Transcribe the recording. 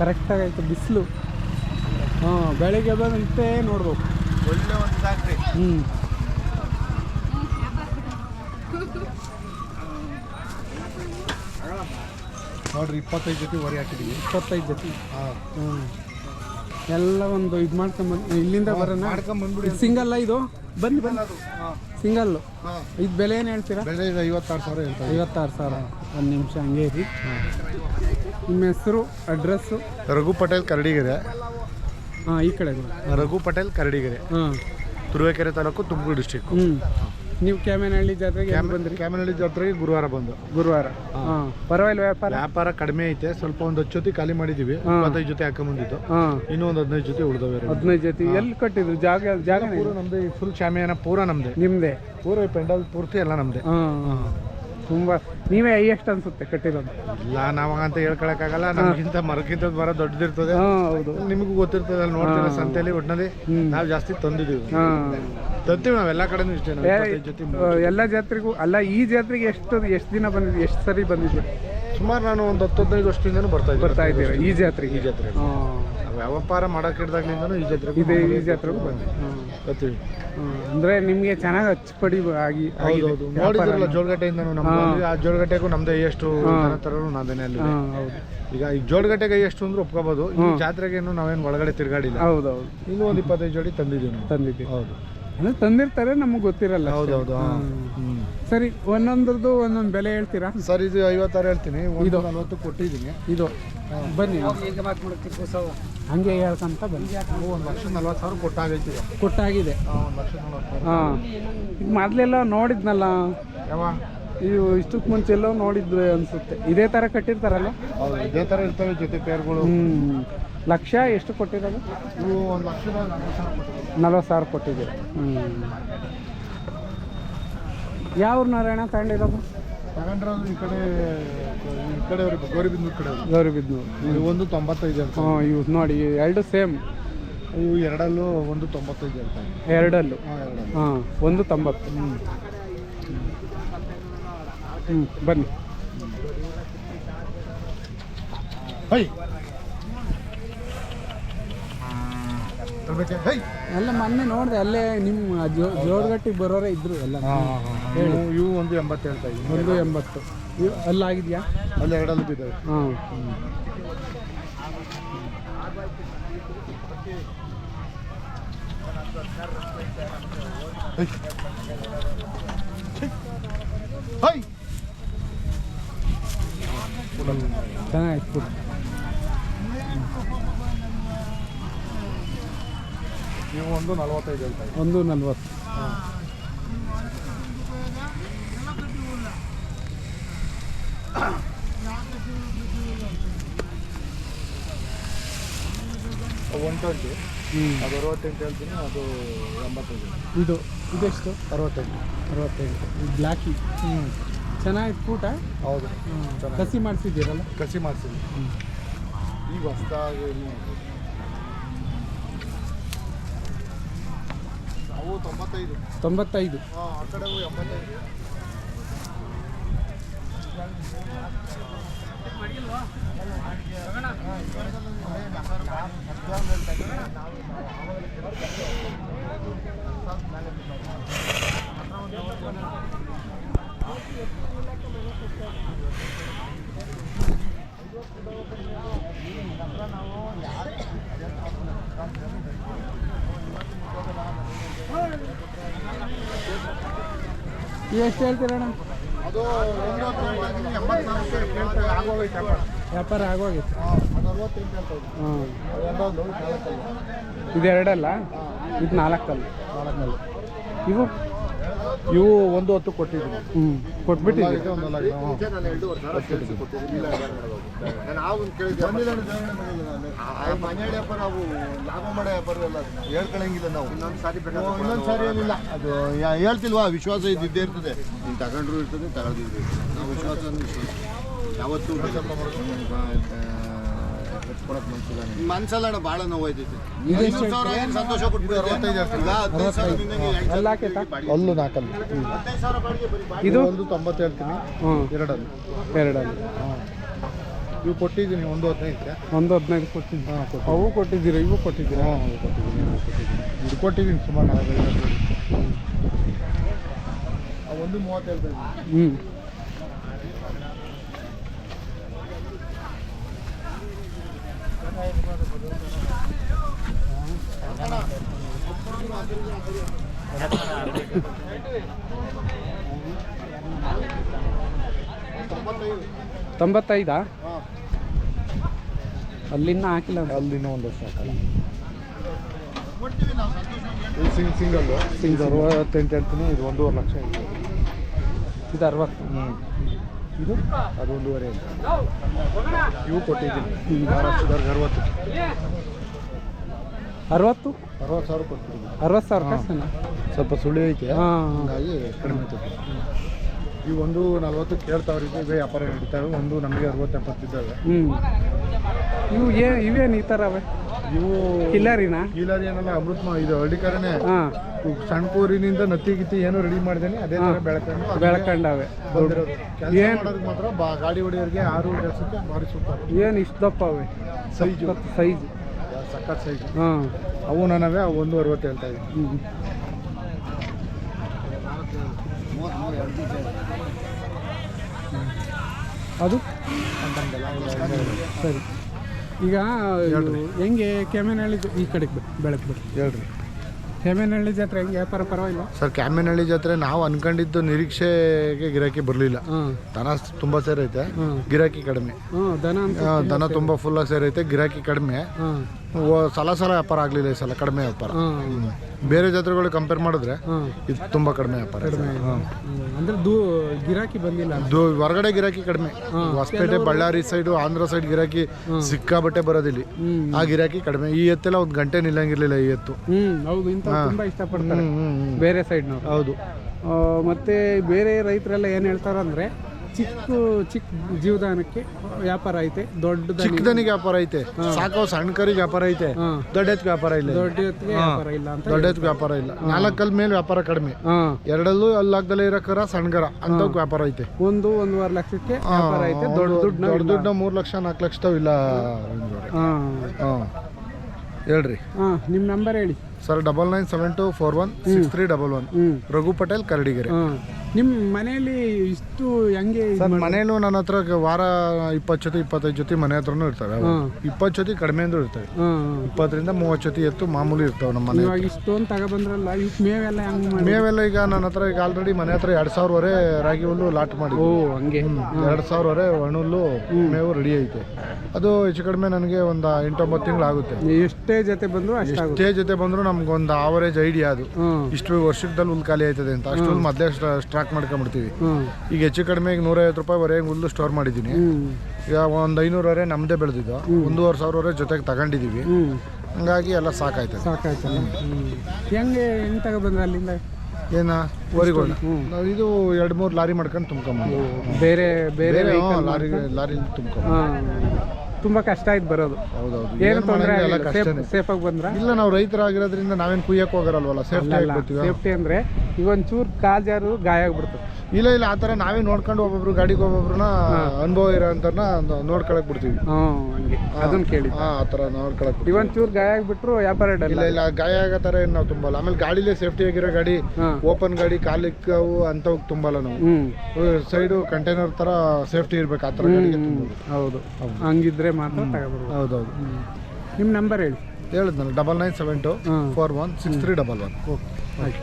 ಕರೆಕ್ಟಾಗಿ ಆಯಿತು ಬಿಸಿಲು. ಹಾಂ ಬೆಳಿಗ್ಗೆ ಬಂದಂತೆ ನೋಡ್ಬೇಕು. ಒಳ್ಳೆ ಒಂದು ಸಾಕ್ರಿ ಹ್ಞೂ ನೋಡ್ರಿ ಇಪ್ಪತ್ತೈದು ಜೊತೆ ವರಿ ಹಾಕಿದ್ದೀವಿ ಇಪ್ಪತ್ತೈದು ಜೊತೆ? ಹಾಂ. ಹ್ಞೂ ಎಲ್ಲ ಒಂದು ಇದು ಮಾಡ್ಕೊಂಬಂದು ಇಲ್ಲಿಂದ ಬರೋಣ ಮಾಡ್ಕೊಂಬಂದ್ಬಿಡಿ ಸಿಂಗಲ್ಲ ಇದು? ಬನ್ನಿ ಬನ್ನಿ. ಹಾಂ. ಸಿಂಗಲ್ಲು. ಇದು ಬೆಲೆ ಏನು ಹೇಳ್ತೀರಾ? ಬೆಲೆ ಇದು ಐವತ್ತಾರು ಸಾವಿರ ಹೇಳ್ತಾರೆ ಐವತ್ತಾರು ಸಾವಿರ. ಒಂದು ನಿಮಿಷ ಹಂಗೆ ಇರಿ. ನಿಮ್ಮ ಹೆಸರು ಅಡ್ರೆಸ್ಸು? ರಘು ಪಟೇಲ್ ಕರಡಿಗೆರೆ. ಹಾಂ ಈ ಕಡೆ ರಘು ಪಟೇಲ್ ಕರಡಿಗೆರೆ. ಹಾಂ. ತುರುವೇಕೆರೆ ತಾಲೂಕು ತುಮಕೂರು ಡಿಸ್ಟಿಕ್ ಹ್ಞೂ ನೀವು ಕ್ಯಾಮೇನಹಳ್ಳಿ ಜಾತ್ರೆಗೆ ಹೆಂಗ್ ಬಂದ್ರಿ? ಕ್ಯಾಮನಹಳ್ಳಿ ಜಾತ್ರೆಗೆ ಗುರುವಾರ ಬಂದು. ಗುರುವಾರ. ಹಾಂ. ಪರವಾಗಿಲ್ಲ ವ್ಯಾಪಾರ? ವ್ಯಾಪಾರ ಕಡಿಮೆ ಐತೆ ಸ್ವಲ್ಪ ಒಂದು ಹತ್ತು ಜೊತೆ ಖಾಲಿ ಮಾಡಿದ್ದೀವಿ ಹದಿನೈದು ಇಪ್ಪತ್ತೈದು ಜೊತೆ ಹಾಕೊಂಬಂದಿದ್ದು ಹಾಂ. ಇನ್ನೂ ಒಂದು ಹದಿನೈದು ಜೊತೆ ಉಳಿದವೆ ಹದಿನೈದು ಜೊತೆ. ಎಲ್ಲಿ ಕಟ್ಟಿದ್ರು? ಜಾಗ ಜಾಗ ಪೂರ ನಮ್ದೇ ಫುಲ್ ಶಾಮಿಯಾನ ಪೂರ ನಮ್ದೆ. ನಿಮ್ಮದೇ ಪೂರ ಪೆಂಡಲ್ ಪೂರ್ತಿ ಎಲ್ಲ ನಮ್ದೆ. ಹಾಂ. ತುಂಬ ನೀವೇ ಹೈಯೆಸ್ಟ್ ಅನ್ಸುತ್ತೆ ಕಟ್ಟಿರೋದು. ಇಲ್ಲ ನಾವಂತ ಹೇಳ್ಕೊಳಕ್ಕಾಗಲ್ಲ. ನಮ್ಗಿಂತ ಮರಕ್ಕಿಂತ ಬರ ದೊಡ್ಡದಿರ್ತದೆ. ಹಾಂ ಹೌದು. ನಿಮಗೂ ಗೊತ್ತಿರ್ತದೆ ಅಲ್ಲಿ ನೋಡ್ತೀರ ಸಂತೆಯಲ್ಲಿ ಒಟ್ಟಿನಲ್ಲಿ ನಾವು ಜಾಸ್ತಿ ತಂದಿದ್ದೀವಿ. ಹಾಂ. ನಾವು ಎಲ್ಲಾ ಕಡೆನೂ ಇಷ್ಟೇ ನಾವು ಇಪ್ಪತ್ತೈದು ಜೊತೆ ಎಲ್ಲ ಜಾತ್ರೆಗೂ ಅಲ್ಲ ಈ ಜಾತ್ರೆಗೆ ಎಷ್ಟು ಎಷ್ಟು ದಿನ ಬಂದಿದ್ವಿ ಎಷ್ಟು ಸರಿ ಬಂದಿದ್ವಿ ಸುಮಾರು ನಾನು ಒಂದು ಹತ್ತು ಹದಿನೈದು ವರ್ಷದಿಂದನೂ ಬರ್ತಾ ಇದ್ದೀನಿ. ಬರ್ತಾ ಇದ್ದೀರಾ? ಈ ಜಾತ್ರೆಗೆ? ಈ ಜಾತ್ರೆ ಹಾಂ. ವ್ಯಾಪಾರ ಮಾಡಕ್ಕೆ ಹಿಡ್ದಾಗ್ಲಿಂದನೂ ಈ ಜಾತ್ರೆ ಇದೆ ಈ ಜಾತ್ರೆಗೂ ಬಂದು ಬರ್ತೀವಿ ಅಂದರೆ ನಿಮಗೆ ಚೆನ್ನಾಗಿ ಅಚ್ಚುಪಡಿ ಆಗಿ. ಹೌದೌದು. ನೋಡಿದ್ರಲ್ಲ ಜೋಳಗಟ್ಟೆಯಿಂದ ನಮ್ಮ ಆ ಜೋಳಗಟ್ಟೆಗೂ ನಮ್ದೇ ಎಷ್ಟು ತರನು ನಾವೇನೆ ಅಲ್ಲಿ ಈಗ ಈ ಜೋಳಗಟ್ಟೆಗೆ ಎಷ್ಟು ಅಂದ್ರೆ ಒಪ್ಕೋಬೋದು. ಈ ಜಾತ್ರೆಗೆ ನಾವೇನು ಒಳಗಡೆ ತಿರ್ಗಾಡಿಲ್ಲ. ಹೌದು ಹೌದು ಇನ್ನೂ ಒಂದು ಇಪ್ಪತ್ತೈದು ಜೋಡಿ ತಂದಿದ್ದೀವಿ ನಾವು. ತಂದಿದ್ದೀವಿ. ಹೌದು. ಅಂದ್ರೆ ತಂದಿರ್ತಾರೆ ನಮಗೆ ಗೊತ್ತಿರಲ್ಲ. ಹೌದೌದು ಸರಿ ಒಂದೊಂದ್ರದ್ದು ಒಂದೊಂದು ಬೆಲೆ ಹೇಳ್ತೀರಾ? ಸರ್ ಇದು ಐವತ್ತಾರು ಹೇಳ್ತೀನಿ. ಇದು. ನಲ್ವತ್ತು ಕೊಟ್ಟಿದ್ದೀನಿ. ಇದು. ಬನ್ನಿ. ಹಂಗೆ ಹೇಳ್ಕಂತ ಬನ್ನಿ. ಒಂದು ಲಕ್ಷ ನಲ್ವತ್ತು ಸಾವಿರ ಕೊಟ್ಟಾಗೈತಿ. ಕೊಟ್ಟಾಗಿದೆ. ಒಂದು ಲಕ್ಷ ನಲ್ವತ್ತು ಸಾವಿರ. ಹಾಂ. ಮೊದಲೆಲ್ಲ ನೋಡಿದ್ನಲ್ಲ? ಯಾವ ಇದು ಇಷ್ಟಕ್ಕೆ ಮುಂಚೆ ಎಲ್ಲೋ ನೋಡಿದ್ವಿ ಅನ್ಸುತ್ತೆ. ಇದೇ ಥರ ಕಟ್ಟಿರ್ತಾರಲ್ಲ? ಹೌದು ಇದೇ ಥರ ಇರ್ತವೆ ಜೊತೆ ಪೇರ್ಗಳು. ಹ್ಞೂ ಲಕ್ಷ ಎಷ್ಟು ಕೊಟ್ಟಿರೋದು? ಇವು ಒಂದು ಲಕ್ಷದ ನಲ್ವತ್ತು ಸಾವಿರ ಕೊಟ್ಟಿದ್ದೀರ. ನಲ್ವತ್ತು ಸಾವಿರ ಕೊಟ್ಟಿದ್ದೀರಿ. ಹ್ಞೂ ಯಾವ ನಾರಾಯಣ ತಗೊಂಡಿರೋದು? ಈ ಕಡೆ ಈ ಕಡೆ ಅವ್ರಿಗೆ ಗೌರಿಬಿಂದೂರು ಕಡೆ ಅವ್ರು. ಗೌರಿಬಿದ್ನೂರು. ಒಂದು ತೊಂಬತ್ತೈದು ಅಂತ. ಹಾಂ ಇವು ನೋಡಿ ಎರಡು ಸೇಮ್. ಇವು ಎರಡಲ್ಲೂ ಒಂದು ತೊಂಬತ್ತೈದು ಅಂತ. ಎರಡಲ್ಲೂ. ಹಾಂ ಎರಡಲ್ಲೂ. ಹಾಂ ಒಂದು ತೊಂಬತ್ತು. ಹ್ಞೂ ಬನ್ನಿ ಹೈ ಎಲ್ಲ ಮೊನ್ನೆ ನೋಡಿದೆ ಅಲ್ಲೇ ನಿಮ್ಮ ಜೋಡಗಟ್ಟಿಗೆ ಬರೋರೇ ಇದ್ರು ಎಲ್ಲ. ಇವು ಇವು ಒಂದು ಎಂಬತ್ತು ಹೇಳ್ತಾ ಇದ್ದೀನಿ. ಒಂದು ಎಂಬತ್ತು. ಇವು ಅಲ್ಲಾಗಿದೆಯಾ ಅಲ್ಲಿ ಎರಡಲ್ಲಿ ಬಿದ್ದಾವೆ. ಹಾಂ. ಹೈ ಚೆನ್ನಾಗಿತ್ತು ಫುಡ್ ನೀವು ಒಂದು ನಲವತ್ತೈದು ಹೇಳ್ತಾ ಒಂದು ನಲ್ವತ್ತು. ಒನ್ ಟ್ವೆಂಟಿ ಹ್ಞೂ ಅದು ಅರವತ್ತೆಂಟು ಹೇಳ್ತೀನಿ ಅದು ಎಂಬತ್ತೈದು. ಇದು ಇದೆಷ್ಟು? ಅರವತ್ತೆಂಟು. ಅರವತ್ತೈದು ಇದು ಬ್ಲ್ಯಾಕಿ ಹ್ಞೂ ಚೆನ್ನಾಗಿತ್ತು ಊಟ? ಹೌದು. ಕಸಿ ಮಾಡಿಸಿದ್ದೀರಲ್ಲ? ಕಸಿ ಮಾಡ್ತೀನಿ ಈಗ ಹೊಸ್ದಾಗಿ ಅವು ತೊಂಬತ್ತೈದು. ತೊಂಬತ್ತೈದು. ಆ ಕಡೆ ಎಂಬತ್ತೈದು. ಎಷ್ಟು ಹೇಳ್ತೀರಣ್ಣ ಅದು ವ್ಯಾಪಾರ ಆಗೋಗಿತ್ತು ಹ್ಞೂ ಇದು ಎರಡಲ್ಲ ಇದು ನಾಲ್ಕಲ್ಲ. ನಾಲ್ಕಲ್ಲ. ಇವು ಇವು ಒಂದು ಹೊತ್ತು ಕೊಟ್ಟಿದ್ದೀನಿ. ಹ್ಞೂ ಕೊಟ್ಬಿಟ್ಟಿದ್ದೀರಿ ಒಂದು ಮನೆ ವ್ಯಾಪಾರ ಅವು ಲಾಭ ಮಾಡೋ ಎಲ್ಲ ಹೇಳ್ಕೊಳಂಗಿಲ್ಲ ನಾವು ಇನ್ನೊಂದು ಸಾರಿ ಇನ್ನೊಂದು ಸಾರಿ ಏನಿಲ್ಲ ಅದು ಯಾ- ಹೇಳ್ತಿಲ್ವಾ ವಿಶ್ವಾಸ ಇದ್ದಿದ್ದೇ ಇರ್ತದೆ ನೀನು ತಗೊಂಡ್ರು ಇರ್ತದೆ ತಗೊಳ್ದಿದ್ರು ನಾವು ವಿಶ್ವಾಸ ಯಾವತ್ತೂ ಮನ್ಸಲ್ಲ ಭಾಳ ನೋವಾಯ್ತೈತೆ ಸಂತೋಷ ಹದಿನೈದು ಅಲ್ಲ ನಾಲ್ಕಲ್ಲಿ. ಹದಿನೈದು ಇದು ಒಂದು ತೊಂಬತ್ತು ಹೇಳ್ತೀನಿ. ಹ್ಞೂ ಎರಡಲ್ಲಿ. ಎರಡಲ್ಲ. ಇವು ಕೊಟ್ಟಿದ್ದೀನಿ ಒಂದು ಹದಿನೈದಕ್ಕೆ. ಒಂದು ಹದಿನೈದು ಕೊಟ್ಟಿದ್ದೀನಿ. ಹಾಂ ಕೊಟ್ಟು ಅವು ಕೊಟ್ಟಿದ್ದೀರಾ? ಇವು ಕೊಟ್ಟಿದ್ದೀರಾ? ಹಾಂ ಕೊಟ್ಟಿದ್ದೀನಿ ಇವು ಕೊಟ್ಟಿದ್ದೀನಿ. ಇದು ಕೊಟ್ಟಿದ್ದೀನಿ ಸುಮಾರು ನಾಲ್ಕೈದು. ಒಂದು ಮೂವತ್ತೈದು ಹ್ಞೂ ತೊಂಬತ್ತೈದಾ. ಅಲ್ಲಿನ ಹಾಕಿಲ್ಲ. ಅಲ್ಲಿನ ಒಂದು ವರ್ಷ ಹಾಕಲ್ಲ. ಇದು ಸಿಂಗ್ ಸಿಂಗಲ್ಲು. ಇದು ಅರವತ್ತೆಂಟು ಹೇಳ್ತೀನಿ ಇದು ಒಂದೂವರೆ ಲಕ್ಷ ಇದೆ ಇದು ಅರವತ್ತು. ಹ್ಞೂ ಇದು? ಅದು ಒಂದೂವರೆ. ಇವು ಕೊಟ್ಟಿದ್ದೀನಿ. ಮಹಾರಾಷ್ಟ್ರದವ್ರಿಗೆ ಅರವತ್ತು. ಅರವತ್ತು? ಅರವತ್ತು ಸಾವಿರ ಕೊಟ್ಟಿದ್ದೀನಿ ಅರವತ್ತು ಸಾವಿರ ಸ್ವಲ್ಪ ಸುಳಿ ಐತೆ. ಹಾಂ. ಹಂಗಾಗಿ ಕಡಿಮೆ ಈ ಒಂದು ನಲ್ವತ್ತು ಕೇಳ್ತಾವ್ರಿಗೆ ಇವೇ ವ್ಯಾಪಾರ ನಡೀತಾವೆ ಒಂದು ನಮಗೆ ಅರವತ್ತು ಎಪ್ಪತ್ತಿದ್ದಾವೆ ಹ್ಞೂ ಇವು ಏ ಇವೇನು ಈ ಥರ ಅವೆ? ಇವು ಕಿಲ್ಲರಿನಾ ಕೀಲಾರಿ ಏನಲ್ಲ ಅಮೃತ ಮ- ಇದು ಹಳ್ಳಿಕಾರನೇ. ಹಾಂ. ಸಣ್ಣ ಕೂರಿನಿಂದ ನತ್ತಿ ಗಿತ್ತಿ ಏನೋ ರೆಡಿ ಮಾಡಿದೇನೆ ಅದೇ ಥರ ಬೆಳ್ಕೊಂಡು ಬೆಳಕಂಡವೆ. ಏನು ಬಂದಿರೋದು. ಕೆಲಸ ಏನ್- ಮಾಡೋದಕ್ಕೆ ಮಾತ್ರ ಬಾ ಗಾಡಿ ಹೊಡಿಯೋರಿಗೆ ಆರು ಕೆಲಸಕ್ಕೆ ಭಾರಿ ಸೂಪರ್ ಏನು ಇಷ್ಟು ದಪ್ಪ ಅವೆ ಸೈಜು ಸೈಜ್ ಸಖತ್ ಸೈಜು ಹಾಂ. ಅವು ನನವೇ ಅವು ಒಂದು ಅರವತ್ತು ಹೇಳ್ತಾ ಇದ್ದೀನಿ. ಹ್ಞೂ ಅದು? ಸರಿ. ಈಗ ಹೆಂಗೆ ಕೆಮೆನಹಳ್ಳಿ ಈ ಕಡೆಗೆ ಬಿಡಿ ಬೆಳಕು ಬಿಡಿ ಹೇಳ್ರಿ. ಕೆಮೆನಹಳ್ಳಿ ಜಾತ್ರೆ ಹೆಂಗೆ? ವ್ಯಾಪಾರ ಪರವಾಗಿಲ್ಲ? ಸರ್ ಕ್ಯಾಮೆನಹಳ್ಳಿ ಜಾತ್ರೆ ನಾವು ಅನ್ಕೊಂಡಿದ್ದು ನಿರೀಕ್ಷೆಗೆ ಗಿರಾಕಿ ಬರಲಿಲ್ಲ. ಹಾಂ. ದನ ತುಂಬ ಸೇರೈತೆ. ಗಿರಾಕಿ ಕಡಿಮೆ. ದನ ದನ ತುಂಬ ಫುಲ್ಲಾಗಿ ಸೇರೈತೆ. ಗಿರಾಕಿ ಕಡಿಮೆ. ಸಲ ಸಲ ವ್ಯಾಪಾರ ಆಗಲಿಲ್ಲ ಈ ಸಲ ಕಡಿಮೆ ವ್ಯಾಪಾರ. ಬೇರೆ ಜಾತ್ರೆಗಳು ಕಂಪೇರ್ ಮಾಡಿದ್ರೆ ಇದು ತುಂಬಾ ಕಡಿಮೆ ವ್ಯಾಪಾರ. ಅಂದ್ರೆ ದೂ ಗಿರಾಕಿ ಬಂದಿಲ್ಲ ದೂ ಹೊರಗಡೆ ಗಿರಾಕಿ ಕಡಿಮೆ. ಹೊಸಪೇಟೆ ಬಳ್ಳಾರಿ ಸೈಡು ಆಂಧ್ರ ಸೈಡ್ ಗಿರಾಕಿ ಸಿಕ್ಕಾಬಟ್ಟೆ ಬರೋದಿಲ್ಲ. ಆ ಗಿರಾಕಿ ಕಡಿಮೆ. ಈ ಎತ್ತೆಲ್ಲ ಒಂದು ಗಂಟೆ ನಿಲ್ಲಂಗಿರ್ಲಿಲ್ಲ ಈ ಎತ್ತು. ಹೌದು ಇಂಥ ತುಂಬ ಇಷ್ಟಪಡ್ತಾರೆ. ಬೇರೆ ಸೈಡ್ನವ್ರು ಹೌದು. ಮತ್ತೆ ಬೇರೆ ರೈತರೆಲ್ಲ ಏನು ಹೇಳ್ತಾರಂದ್ರೆ ಚಿಕ್ಕ ಚಿಕ್ಕ ಜೀವದಾನಕ್ಕೆ ವ್ಯಾಪಾರ ಐತೆ ದೊಡ್ಡ ಚಿಕ್ಕದನಿಗೆ ವ್ಯಾಪಾರ ಐತೆ ಸಾಕೋ ಸಣ್ಣ ಕರಿಗೆ ವ್ಯಾಪಾರ ಐತೆ ಹಾಂ. ದೊಡ್ಡ ಎತ್ಗೆ ವ್ಯಾಪಾರ ಇಲ್ಲ. ದೊಡ್ಡ ವ್ಯಾಪಾರ ಇಲ್ಲ ಅಂತ ದೊಡ್ಡ ಎತ್ಗೆ ವ್ಯಾಪಾರ ಇಲ್ಲ. ನಾಲ್ಕಲ್ ಮೇಲೆ ವ್ಯಾಪಾರ ಕಡಿಮೆ. ಎರಡಲ್ಲೂ ಅಲ್ಲಾಗ್ದಲೇ ಇರೋ ಕರ ಅಂತ ಕರ ಅಂತವ್ಕೆ ವ್ಯಾಪಾರ ಐತೆ. ಒಂದು ಒಂದೂವರೆ ಲಕ್ಷಕ್ಕೆ ವ್ಯಾಪಾರ ಐತೆ ದೊಡ್ಡ ದುಡ್ಡು ದೊಡ್ಡ ದುಡ್ಡು ಮೂರು ಲಕ್ಷ ನಾಲ್ಕು ಲಕ್ಷ ಇಲ್ಲ ಹೇಳ್ರಿ. ಹಾಂ ನಿಮ್ಮ ನಂಬರ್ ಹೇಳಿ. Sir double nine seven two four one six three double one Raghu Patel Karadigere. ನಿಮ್ಮ ಮನೆಯಲ್ಲಿ ಇಷ್ಟು ಹೆಂಗೆ ಸರ್ ಮನೆಯಲ್ಲೂ ಮನೇಲೂ ನನ್ನ ಹತ್ರ ವಾರ ಇಪ್ಪತ್ತು ಜೊತೆ ಇಪ್ಪತ್ತೈದು ಜೊತೆ ಮನೆ ಹತ್ರನೂ ಇರ್ತವೆ ಇಪ್ಪತ್ತು ಜೊತೆ ಕಡಿಮೆ ಅಂದ್ರೂ ಇರ್ತವೆ ಇಪ್ಪತ್ತರಿಂದ ಮೂವತ್ತು ಜೊತೆ ಎತ್ತು ಮಾಮೂಲಿ ಇರ್ತಾವೆ ನಮ್ಮ ಮನೆ ಇವಾಗ ಇಷ್ಟೊಂದು ತಗೊಬಂದ್ರಲ್ಲ ಇವಕ್ಕೆ ಮೇವೆಲ್ಲ ಹೆಂಗೆ ಮೇವೆಲ್ಲ ಈಗ ನನ್ನ ಹತ್ರ ಈಗ ಆಲ್ರೆಡಿ ಮನೆ ಹತ್ರ ಎರಡು ಸಾವಿರವರೆ ರಾಗಿ ಹುಲ್ಲು ಲಾಟ್ ಮಾಡಿ ಓ ಹಂಗೆ. ಎರಡು ಸಾವಿರವರೆ ಒಣಹುಲ್ಲು ಮೇವು ರೆಡಿ ಐತೆ. ಅದು ಹೆಚ್ಚು ಕಡಿಮೆ ನನಗೆ ಒಂದು ಎಂಟೊಂಬತ್ತು ತಿಂಗಳು ಆಗುತ್ತೆ ಎಷ್ಟೇ ಜೊತೆ ಬಂದರೂ ಅಷ್ಟೇ ಎಷ್ಟೇ ಜೊತೆ ಬಂದರೂ ನಮ್ಗೊಂದು ಆವರೇಜ್ ಐಡಿಯಾ ಅದು. ಇಷ್ಟು ವರ್ಷದಲ್ಲಿ ಹುಲ್ ಖಾಲಿ ಆಯ್ತದೆ ಅಂತ. ಅಷ್ಟು ಹುಲ್ ಮೊದಲೇ ಸ್ಟಾಕ್ ಮಾಡ್ಕೊಂಡ್ಬಿಡ್ತೀವಿ. ಈಗ ಹೆಚ್ಚು ಕಡಿಮೆ ಈಗ ನೂರೈವತ್ತು ರೂಪಾಯಿವರೆಗೆ ಹುಲ್ಲು ಸ್ಟೋರ್ ಮಾಡಿದ್ದೀನಿ. ಈಗ ಒಂದು ಐನೂರವರೆ ನಮ್ಮದೇ ಬೆಳೆದಿದ್ದು. ಒಂದೂವರೆ ಸಾವಿರವರೆ ಜೊತೆಗೆ ತಗೊಂಡಿದ್ದೀವಿ ಹಂಗಾಗಿ ಎಲ್ಲ ಸಾಕಾಯ್ತದೆ. ಸಾಕಾಯ್ತಲ್ಲ ಹೆಂಗೆ ಹೆಂಗೆ ತಗೊಬಂದ್ರೆ ಅಲ್ಲಿಂದ? ಏನ? ಇದು ಎರಡು ಮೂರು ಲಾರಿ ಮಾಡ್ಕೊಂಡು ತುಂಬ್ಕೊಂಬಂದು ಬೇರೆ ಬೇರೆ ಲಾರಿ ಲಾರಿ ತುಂಬ ಕಷ್ಟ ಆಯ್ತು ಬರೋದು. ಹೌದೌದು. ಏನು ತೊಂದರೆ ಮಾಡಂಗಿಲ್ಲ, ಎಲ್ಲ ಕಷ್ಟನೇ. ಸೇಫಾಗಿ ಬಂದ್ರ? ಇಲ್ಲ ನಾವು ರೈತರಾಗಿರೋದ್ರಿಂದ ನಾವೇನು ಕುಯ್ಯಕ್ಕೆ ಹೋಗರಲ್ವಲ್ಲ ಸೇಫ್ಟಿ ಸೇಫ್ಟಿ ಅಂದರೆ ಈಗ ಒಂಚೂರು ಕಾಲ್ ಜಾರು ಗಾಯ ಆಗ್ಬಿಡ್ತದೆ. ಇಲ್ಲ ಇಲ್ಲ ಆ ಥರ ನಾವೇ ನೋಡ್ಕೊಂಡು ಒಬ್ಬೊಬ್ರು ಗಾಡಿಗೆ ಒಬ್ಬೊಬ್ರನ್ನ ಅನುಭವ ಇರೋ ಅಂತಾರನ್ನ ನೋಡ್ಕೊಳಕ್ ಬಿಡ್ತೀವಿ. ಅದನ್ನ ಕೇಳಿ ಆ ಥರ ನೋಡ್ಕೊಳಕ್ ಇವನ್ ಚೂರು ಗಾಯ ಆಗ್ಬಿಟ್ರು ವ್ಯಾಪಾರ ಇಲ್ಲ ಇಲ್ಲ ಗಾಯ ಆಗೋ ಥರ ಏನು ನಾವು ತುಂಬಲ್ಲ. ಆಮೇಲೆ ಗಾಡಿಲೇ ಸೇಫ್ಟಿ ಆಗಿರೋ ಗಾಡಿ ಓಪನ್ ಗಾಡಿ ಕಾಲಿಕ್ಕವು ಅಂಥವು ತುಂಬಲ್ಲ ನಾವು. ಸೈಡ್ ಕಂಟೈನರ್ ಥರ ಸೇಫ್ಟಿ ಇರ್ಬೇಕು ಆ ಥರ ಗಾಡಿಗೆ ಹೌದು. ಹಂಗಿದ್ರೆ ಮಾತ್ರ ಹೌದು ಹೌದೌದು. ನಿಮ್ಮ ನಂಬರ್ ಹೇಳಿ. ಹೇಳಿದ್ನಲ್ಲ double nine seven two four one six three double one okay ಆಯ್ತು.